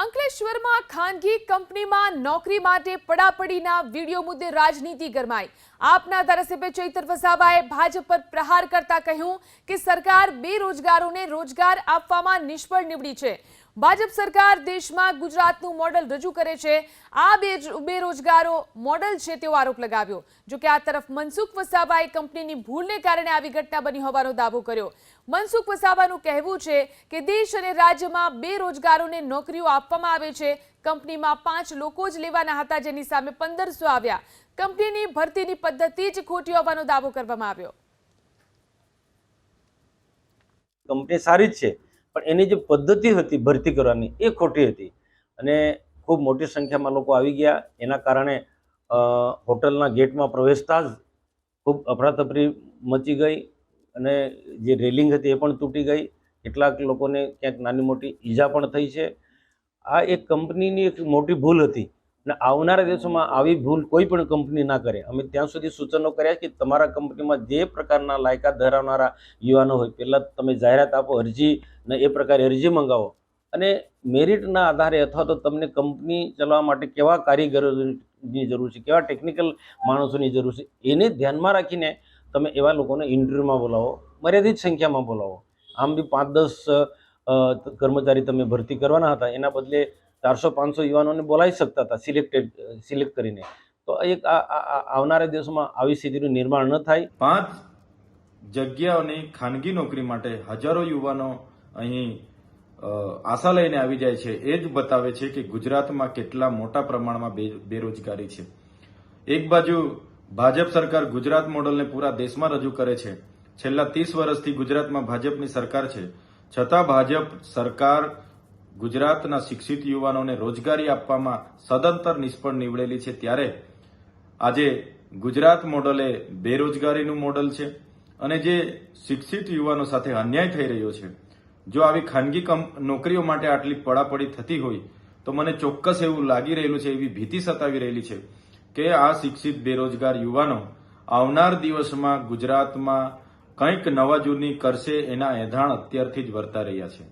અંકલેશ્વરમાં ખાનગી કંપનીમાં નોકરી માટે પડાપડીના વીડિયો મુદ્દે રાજનીતિ ગરમાઈ. આપના ધારાસભ્ય ચૈતર વસાવાએ ભાજપ પર પ્રહાર કરતા કહ્યું કે સરકાર બેરોજગારોને રોજગાર આપવામાં નિષ્ફળ નીવડી છે. ભાજપ સરકાર દેશમાં ગુજરાતનું મોડલ રજૂ કરે છે. આ બે બેરોજગારો મોડલ છે તેવો આરોપ લગાવ્યો. જો કે આ તરફ મનસુખ વસાવાએ કંપનીની ભૂલને કારણે આવી ઘટના બની હોવાનો દાવો કર્યો. મનસુખ વસાવાનું કહેવું છે કે દેશ અને રાજ્યમાં બેરોજગારોને નોકરીઓ આપવામાં આવે છે. કંપનીમાં પાંચ લોકો જ લેવાના હતા, જેની સામે પંદરસો આવ્યા. કંપનીની ભરતીની પદ્ધતિ જ ખોટી હોવાનો દાવો કરવામાં આવ્યો. કંપની સારી જ છે, પણ એની જે પદ્ધતિ હતી ભરતી કરવાની એ ખોટી હતી. અને ખૂબ મોટી સંખ્યામાં લોકો આવી ગયા. એના કારણે હોટલના ગેટમાં પ્રવેશતા જ ખૂબ અફરાતફરી મચી ગઈ અને જે રેલિંગ હતી એ પણ તૂટી ગઈ. કેટલાક લોકોને ક્યાંક નાની મોટી ઈજા પણ થઈ છે. આ એક કંપનીની એક મોટી ભૂલ હતી. અને આવનારા દિવસોમાં આવી ભૂલ કોઈ પણ કંપની ના કરે. અમે ત્યાં સુધી સૂચનો કર્યા કે તમારા કંપનીમાં જે પ્રકારના લાયકાત ધરાવનારા યુવાનો હોય, પહેલાં તમે જાહેરાત આપો, અરજી ને એ પ્રકારે અરજી મંગાવો. અને મેરિટના આધારે અથવા તો તમને કંપની ચલાવવા માટે કેવા કારીગરોની જરૂર છે, કેવા ટેકનિકલ માણસોની જરૂર છે, એને ધ્યાનમાં રાખીને તમે એવા લોકોને ઇન્ટરવ્યૂમાં બોલાવો, મર્યાદિત સંખ્યામાં બોલાવો. આમ બી પાંચ દસ કર્મચારી તમે ભરતી કરવાના હતા, એના બદલે ચારસો પાંચસો યુવાનોને બોલાવી શકતા હતા, સિલેક્ટેડ, સિલેક્ટ કરીને. તો એક આવનારા દિવસોમાં આવી સ્થિતિનું નિર્માણ ન થાય. પાંચ જગ્યાઓની ખાનગી નોકરી માટે હજારો યુવાનો અહીં આશા લઈને આવી જાય છે. એ જ બતાવે છે કે ગુજરાતમાં કેટલા મોટા પ્રમાણમાં બેરોજગારી છે. એક બાજુ ભાજપ સરકાર ગુજરાત મોડલને પૂરા દેશમાં રજૂ કરે છે. છેલ્લા ત્રીસ વર્ષથી ગુજરાતમાં ભાજપની સરકાર છે. છતાં ભાજપ સરકાર ગુજરાતના શિક્ષિત યુવાનોને રોજગારી આપવામાં સદંતર નિષ્ફળ નીવડેલી છે. ત્યારે આજે ગુજરાત મોડલ બેરોજગારીનું મોડલ છે અને જે શિક્ષિત યુવાનો સાથે અન્યાય થઈ રહ્યો છે. જો આવી ખાનગી નોકરીઓ માટે આટલી પડાપડી થતી હોય, તો મને ચોક્કસ એવું લાગી રહેલું છે, એવી ભીતિ સતાવી રહેલી છે કે આ શિક્ષિત બેરોજગાર યુવાનો આવનાર દિવસમાં ગુજરાતમાં કંઈક નવા જૂની કરશે એના એંધાણ અત્યારથી જ વર્તા રહ્યા છે.